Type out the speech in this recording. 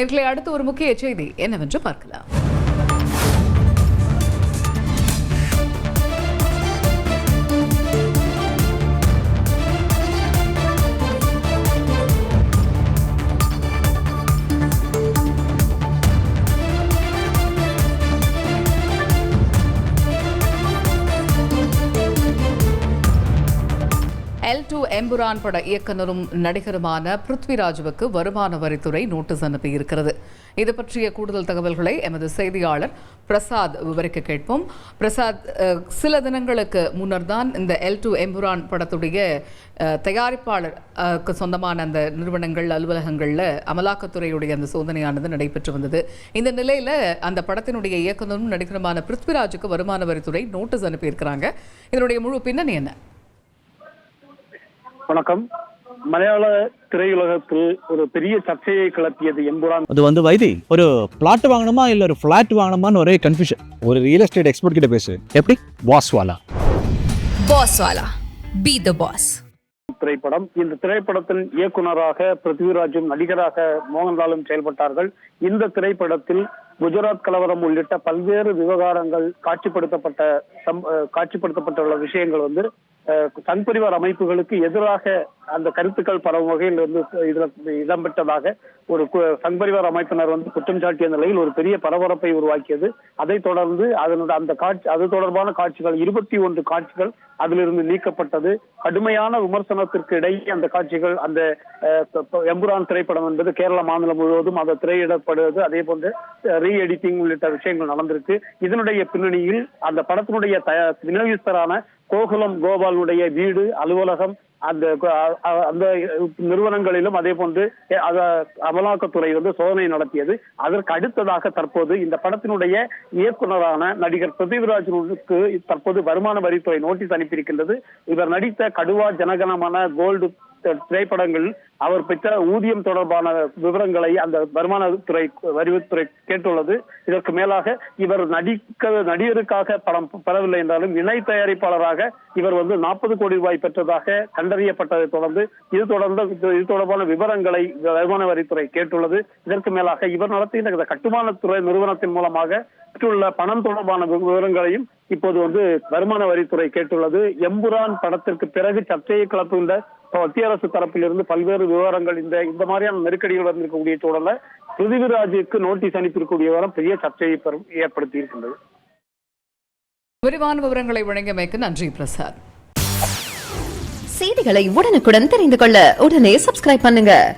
நேர்களை அடுத்து ஒரு முக்கிய செய்தி என்னவென்று பார்க்கலாம். எல் டூ எம்புரான் பட இயக்குனரும் நடிகருமான பிருத்விராஜுவுக்கு வருமான வரித்துறை நோட்டீஸ் அனுப்பியிருக்கிறது. இது பற்றிய கூடுதல் தகவல்களை எமது செய்தியாளர் பிரசாத் விவரிக்க கேட்போம். பிரசாத் சில தினங்களுக்கு முன்னர் தான் இந்த எல் டூ எம்புரான் படத்துடைய தயாரிப்பாளருக்கு தயாரிப்பாளர் சொந்தமான அந்த நிறுவனங்கள் அலுவலகங்களில் அமலாக்கத்துறையுடைய அந்த சோதனையானது நடைபெற்று வந்தது. இந்த நிலையில் அந்த படத்தினுடைய இயக்குனரும் நடிகருமான பிருத்விராஜுக்கு வருமான வரித்துறை நோட்டீஸ் அனுப்பியிருக்கிறாங்க. இதனுடைய முழு பின்னணி என்ன? வணக்கம். மலையாள திரையுலகத்தில் ஒரு பெரிய சர்ச்சையை கிளப்பியது எம்புரான். அது வந்து வைதி ஒரு பிளாட் வாங்கணுமா இல்ல ஒரு ஃபிளாட் வாங்கணுமான்னு ஒரே கன்ஃபியூஷன் ஒரு ரியல் எஸ்டேட் எக்ஸ்பர்ட் கிட்ட பேசு. எப்படி? Boss Wala Boss Wala. Be the boss. திரைப்படம். இந்த திரைப்படத்தின் இயக்குனராக பிருத்திவிராஜும் நடிகராக மோகன்லாலும் செயல்பட்டார்கள். இந்த திரைப்படத்தில் குஜராத் கலவரம் உள்ளிட்ட பல்வேறு விவகாரங்கள் காட்சிப்படுத்தப்பட்ட காட்சிப்படுத்தப்பட்டுள்ள விஷயங்கள் வந்து அஹ், அமைப்புகளுக்கு எதிராக அந்த கருத்துக்கள் பரவும் வகையில் வந்து இதுல இடம்பெற்றதாக ஒரு கு- அமைப்பினர் வந்து குற்றம் சாட்டிய நிலையில் ஒரு பெரிய பரபரப்பை உருவாக்கியது. அதைத் தொடர்ந்து அதனுடைய அந்த காட்சி அது தொடர்பான காட்சிகள் இருபத்தி ஒன்று காட்சிகள் அதிலிருந்து நீக்கப்பட்டது. கடுமையான விமர்சனத்திற்கு இடையே அந்த காட்சிகள் அந்த எம்புரான் திரைப்படம் என்பது கேரள மாநிலம் முழுவதும் அதை திரையிடப்படுவது. அதே போன்று ரீ எடிட்டிங் உள்ளிட்ட விஷயங்கள் நடந்திருக்கு. இதனுடைய பின்னணியில் அந்த படத்தினுடைய தயா- விநியோகஸ்தரான கோகுலம் கோபாலுடைய வீடு அலுவலகம் அந்த அந்த நிறுவனங்களிலும் அதே போன்று அமலாக்கத்துறை வந்து சோதனை நடத்தியது. அதற்கு அடுத்ததாக தற்போது இந்த படத்தினுடைய இயக்குநரான நடிகர் பிருத்திவிராஜனுக்கு தற்போது வருமான வரித்துறை நோட்டீஸ் அனுப்பியிருக்கின்றது. இவர் நடித்த கடுவா ஜனகணமன கோல்டு திரைப்படங்கள் அவர் பெற்ற ஊதியம் தொடர்பான விவரங்களை அந்த வருமானத்துறை வரித்துறை கேட்டுள்ளது. இதற்கு மேலாக இவர் நடிக்க நடிகருக்காக படம் பெறவில்லை என்றாலும் இணை தயாரிப்பாளராக இவர் வந்து நாற்பது கோடி ரூபாய் பெற்றதாக கண்டறியப்பட்டதை தொடர்ந்து இது தொடர்ந்து இது தொடர்பான விவரங்களை வருமான வரித்துறை கேட்டுள்ளது. இதற்கு மேலாக இவர் நடத்துகின்ற இந்த கட்டுமானத்துறை நிறுவனத்தின் மூலமாக பெற்றுள்ள பணம் தொடர்பான விவரங்களையும் இப்போது வந்து வருமான வரித்துறை கேட்டுள்ளது. எம்புரான் படத்திற்கு பிறகு சர்ச்சையை கிளப்புகின்ற மத்திய அரசு தரப்பிலிருந்து பல்வேறு விவரங்கள் இந்த இந்த மாதிரியான நெருக்கடிகள் வந்திருக்கக்கூடிய சூழல்ல பிருதிவிராஜுக்கு நோட்டீஸ் அனுப்பியிருக்கக்கூடிய விவரம் பெரிய சர்ச்சையை பெரும்- ஏற்படுத்தி இருக்கின்றது. விரிவான விவரங்களை வழங்கியமைக்கு நன்றி பிரசாத் செய்திகளை உடனுக்குடன் தெரிந்து கொள்ள உடனே சப்ஸ்கிரைப் பண்ணுங்க.